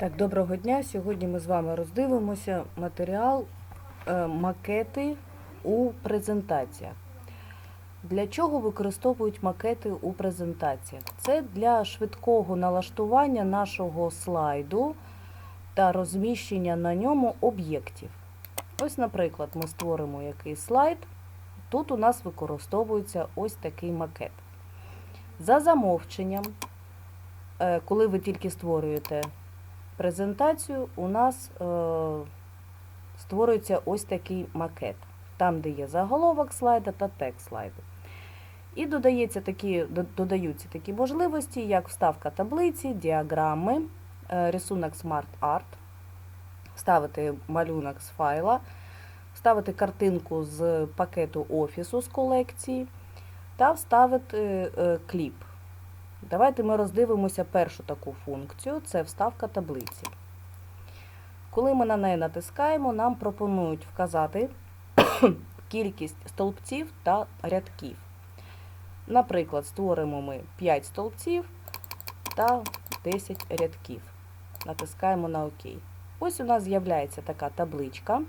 Так, доброго дня. Сьогодні ми з вами роздивимося матеріал е, макети у презентаціях. Для чого використовують макети у презентаціях? Це для швидкого налаштування нашого слайду та розміщення на ньому об'єктів. Ось, наприклад, ми створимо якийсь слайд. Тут у нас використовується ось такий макет. За замовченням, е, коли ви тільки створюєте презентацію, у нас е, створюється ось такий макет, там, де є заголовок слайда та текст слайду. І додається такі, додаються такі можливості, як вставка таблиці, діаграми, е, рисунок Smart Art, вставити малюнок з файла, вставити картинку з пакету офісу з колекції та вставити е, кліп. Давайте ми роздивимося першу таку функцію це вставка таблиці. Коли ми на неї натискаємо, нам пропонують вказати кількість стовпців та рядків. Наприклад, створимо ми 5 стовпців та 10 рядків. Натискаємо на ОК. Ось у нас з'являється така табличка,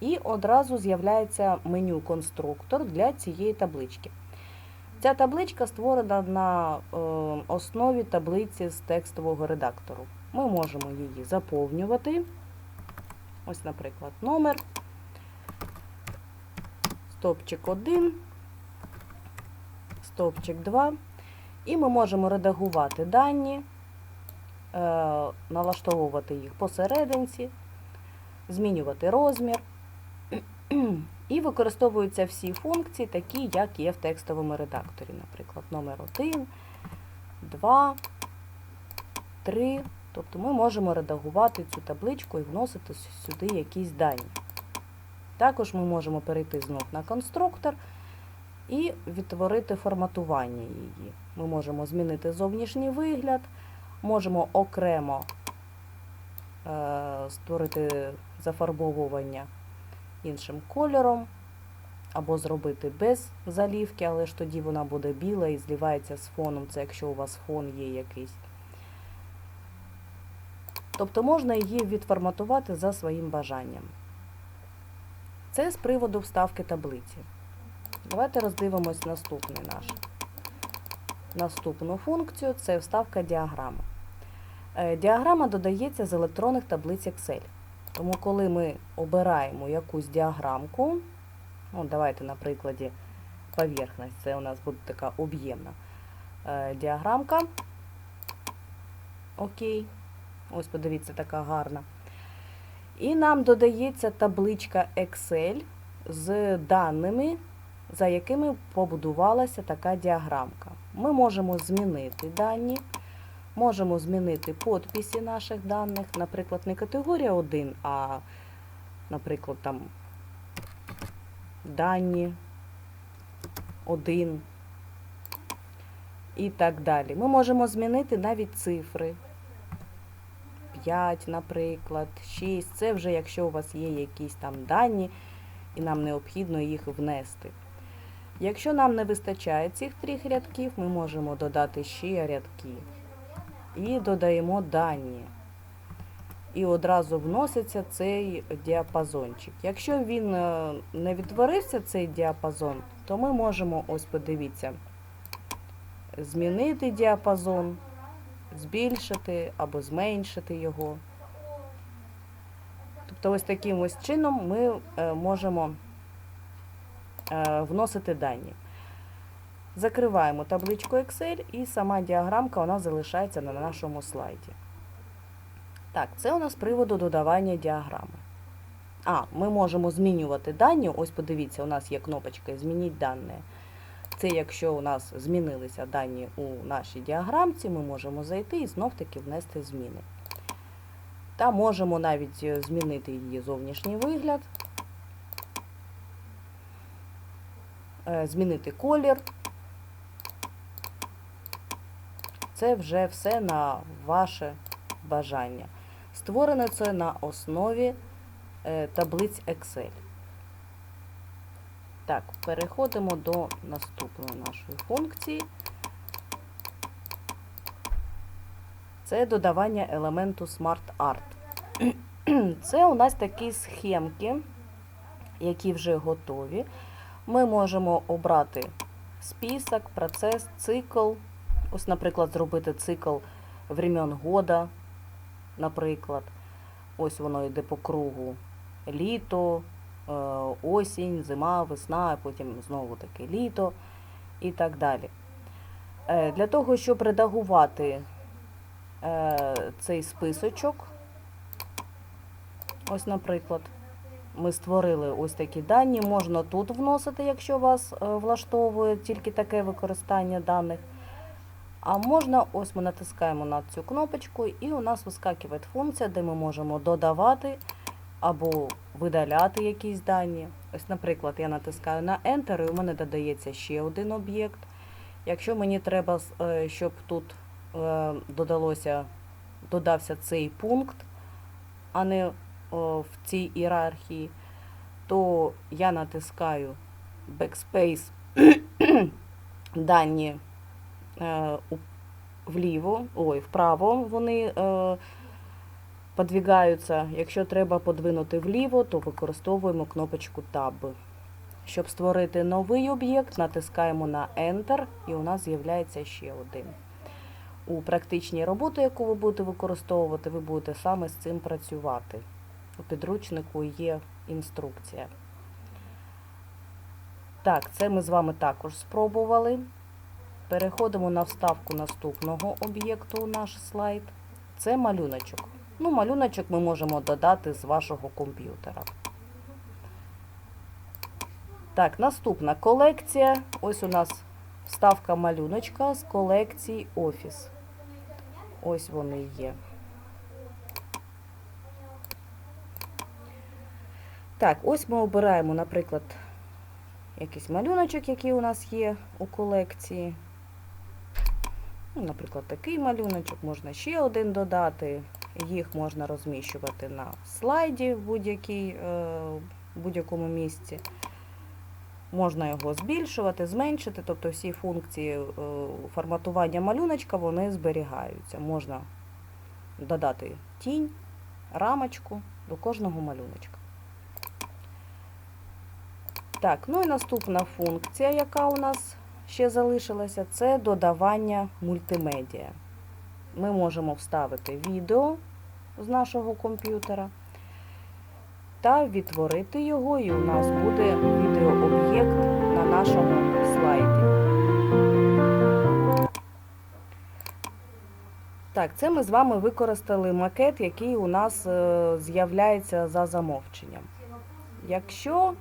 і одразу з'являється меню конструктор для цієї таблички. Ця табличка створена на е, основі таблиці з текстового редактору. Ми можемо її заповнювати. Ось, наприклад, номер, стовпчик 1, стовпчик 2. І ми можемо редагувати дані, е, налаштовувати їх посерединці, змінювати розмір. І використовуються всі функції, такі, як є в текстовому редакторі. Наприклад, номер 1, 2, 3. Тобто ми можемо редагувати цю табличку і вносити сюди якісь дані. Також ми можемо перейти знов на конструктор і відтворити форматування її. Ми можемо змінити зовнішній вигляд, можемо окремо е, створити зафарбовування іншим кольором, або зробити без залівки, але ж тоді вона буде біла і злівається з фоном, це якщо у вас фон є якийсь. Тобто можна її відформатувати за своїм бажанням. Це з приводу вставки таблиці. Давайте роздивимось наступний наш. Наступну функцію це вставка діаграми. Е, Діаграма додається з електронних таблиць Excel. Тому, коли ми обираємо якусь діаграмку, ну, давайте на прикладі поверхність, це у нас буде така об'ємна е, діаграмка. Окей. Ось, подивіться, така гарна. І нам додається табличка Excel з даними, за якими побудувалася така діаграмка. Ми можемо змінити дані. Можемо змінити подписи наших даних, наприклад, не категорія 1, а, наприклад, там дані 1 і так далі. Ми можемо змінити навіть цифри. 5, наприклад, 6. Це вже якщо у вас є якісь там дані, і нам необхідно їх внести. Якщо нам не вистачає цих трьох рядків, ми можемо додати ще рядки і додаємо дані. І одразу вноситься цей діапазончик. Якщо він е, не відтворився, цей діапазон, то ми можемо, ось подивіться, змінити діапазон, збільшити або зменшити його. Тобто ось таким ось чином ми е, можемо е, вносити дані. Закриваємо табличку Excel і сама діаграмка вона залишається на нашому слайді. Так, це у нас з приводу додавання діаграми. А, ми можемо змінювати дані. Ось подивіться, у нас є кнопочка Змініть дані. Це якщо у нас змінилися дані у нашій діаграмці, ми можемо зайти і знов-таки внести зміни. Та можемо навіть е, змінити її зовнішній вигляд, е, змінити колір. Це вже все на ваше бажання. Створене це на основі е, таблиць Excel. Так, переходимо до наступної нашої функції. Це додавання елементу Smart Art. Це у нас такі схемки, які вже готові. Ми можемо обрати список, процес, цикл. Ось, наприклад, зробити цикл времен года, наприклад. Ось воно йде по кругу. Літо, е, осінь, зима, весна, а потім знову таки літо і так далі. Е, Для того, щоб редагувати е, цей списочок, ось, наприклад, ми створили ось такі дані. Можна тут вносити, якщо вас влаштовує тільки таке використання даних. А можна, ось ми натискаємо на цю кнопочку, і у нас вискакує функція, де ми можемо додавати або видаляти якісь дані. Ось, наприклад, я натискаю на Enter, і у мене додається ще один об'єкт. Якщо мені треба, е, щоб тут е, додалося, додався цей пункт, а не в цій ієрархії, то я натискаю Backspace дані вліво, ой, вправо вони е, подвігаються. Якщо треба подвинути вліво, то використовуємо кнопочку Tab. Щоб створити новий об'єкт, натискаємо на Enter, і у нас з'являється ще один. У практичній роботі, яку ви будете використовувати, ви будете саме з цим працювати. У підручнику є інструкція. Так, це ми з вами також спробували. Переходимо на вставку наступного об'єкту у наш слайд. Це малюночок. Ну, малюночок ми можемо додати з вашого комп'ютера. Так, наступна колекція. Ось у нас вставка малюночка з колекції Офіс. Ось вони є. Так, ось ми обираємо, наприклад, якийсь малюночок, який у нас є у колекції. Ну, наприклад, такий малюночок, можна ще один додати. Їх можна розміщувати на слайді в е, будь-якому місці. Можна його збільшувати, зменшити, тобто всі функції е, форматування малюночка вони зберігаються. Можна додати тінь, рамочку до кожного малюночка. Так, ну і наступна функція, яка у нас ще залишилася, це додавання мультимедіа. Ми можемо вставити відео з нашого комп'ютера та відтворити його, і у нас буде відеооб'єкт на нашому слайді. Так, це ми з вами використали макет, який у нас е, з'являється за замовченням. Якщо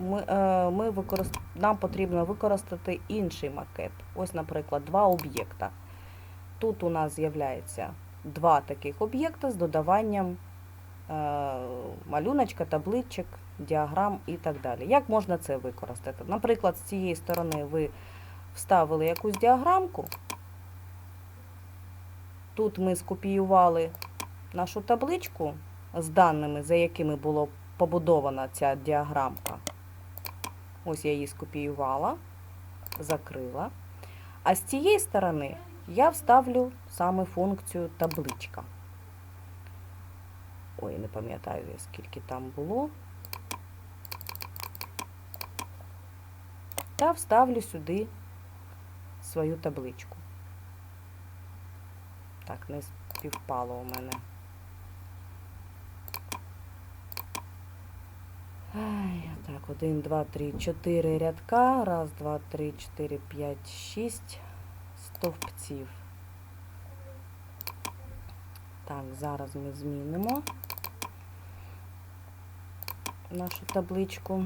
ми, е, ми використ... нам потрібно використати інший макет, ось, наприклад, два об'єкта. Тут у нас з'являється два таких об'єкта з додаванням е, малюночка, табличок, діаграм і так далі. Як можна це використати? Наприклад, з цієї сторони ви вставили якусь діаграмку. Тут ми скопіювали нашу табличку з даними, за якими було побудована ця діаграмка. Ось я її скопіювала, закрила. А з цієї сторони я вставлю саме функцію табличка. Ой, не пам'ятаю, скільки там було. Та вставлю сюди свою табличку. Так, не співпало у мене. Ай, так, один, два, три, чотири рядка. Раз, два, три, чотири, п'ять, шість стовпців. Так, зараз ми змінимо нашу табличку.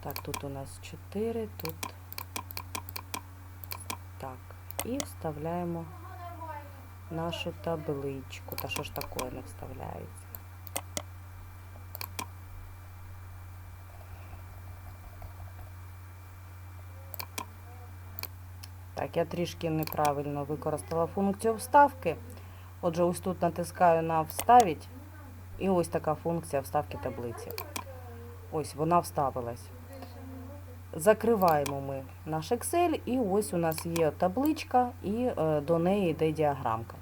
Так, тут у нас 4, тут так. І вставляємо нашу табличку. Та що ж таке не вставляється? Так, я трішки неправильно використала функцію вставки. Отже, ось тут натискаю на вставить, і ось така функція вставки таблиці. Ось вона вставилась. Закриваємо ми наш Excel, і ось у нас є табличка, і е, до неї йде діаграмка.